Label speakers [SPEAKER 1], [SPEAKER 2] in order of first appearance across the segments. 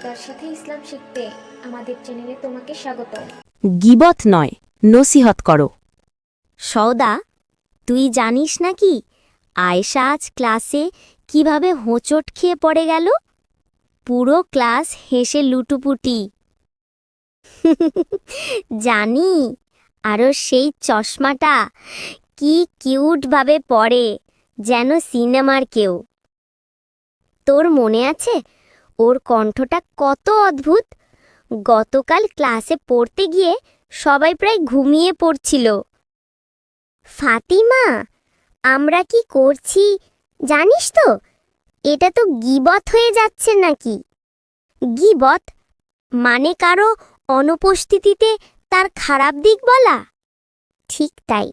[SPEAKER 1] সৌদার সাথে ইসলাম শিখতে আমাদের চ্যানেলে তোমাকে স্বাগত।
[SPEAKER 2] গিবত নয় নসিহত করো।
[SPEAKER 3] সৌদা তুই জানিস নাকি আয়েশা আজ ক্লাসে কীভাবে হোঁচট খেয়ে পড়ে গেল? পুরো ক্লাস হেসে লুটুপুটি। জানি আরও সেই চশমাটা কি কিউটভাবে পড়ে যেন সিনেমার কেউ। তোর মনে আছে ওর কণ্ঠটা কত অদ্ভুত। গতকাল ক্লাসে পড়তে গিয়ে সবাই প্রায় ঘুমিয়ে পড়ছিল। ফাতিমা, আমরা কি করছি? জানিস তো, এটা তো গিবত হয়ে যাচ্ছে নাকি? গিবত? মানে কারও অনুপস্থিতিতে তার খারাপ দিক বলা? ঠিক তাই।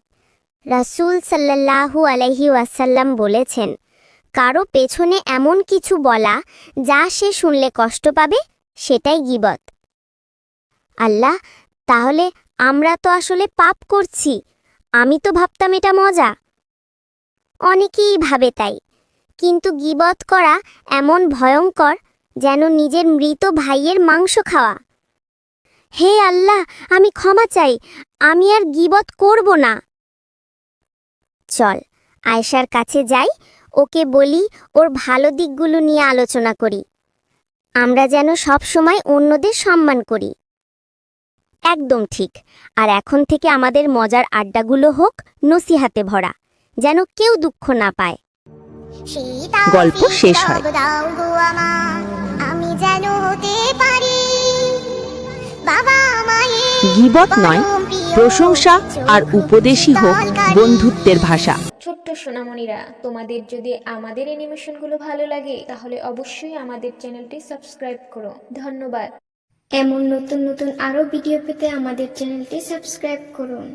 [SPEAKER 3] রাসূল সাল্লাল্লাহু আলাইহি ওয়াসাল্লাম বলেছেন কারও পেছনে এমন কিছু বলা যা সে শুনলে কষ্ট পাবে, সেটাই গিবত। আল্লাহ, তাহলে আমরা তো আসলে পাপ করছি, আমি তো ভাবতাম এটা মজা। অনেকেই ভাবে তাই, কিন্তু গিবত করা এমন ভয়ঙ্কর যেন নিজের মৃত ভাইয়ের মাংস খাওয়া। হে আল্লাহ, আমি ক্ষমা চাই, আমি আর গিবত করব না। চল আয়েশার কাছে যাই ওকে বলি ওর ভালো দিকগুলো নিয়ে আলোচনা করি। আমরা যেন সব সময় অন্যদের সম্মান করি। একদম ঠিক। আর এখন থেকে আমাদের মজার আড্ডাগুলো হোক নসিহাতে ভরা যেন কেউ দুঃখ না পায়।
[SPEAKER 2] গল্প শেষ হয়।
[SPEAKER 3] আমি যেন হতে পারি। বাবা
[SPEAKER 2] গিবত নয় প্রশংসা আর উপদেশই হোক বন্ধুত্বের ভাষা।
[SPEAKER 1] ছোট্ট সোনামণিরা, তোমাদের যদি আমাদের অ্যানিমেশনগুলো ভালো লাগে, তাহলে অবশ্যই আমাদের চ্যানেলটি সাবস্ক্রাইব করো। ধন্যবাদ। এমন নতুন নতুন আরও ভিডিও পেতে আমাদের চ্যানেলটি সাবস্ক্রাইব করুন।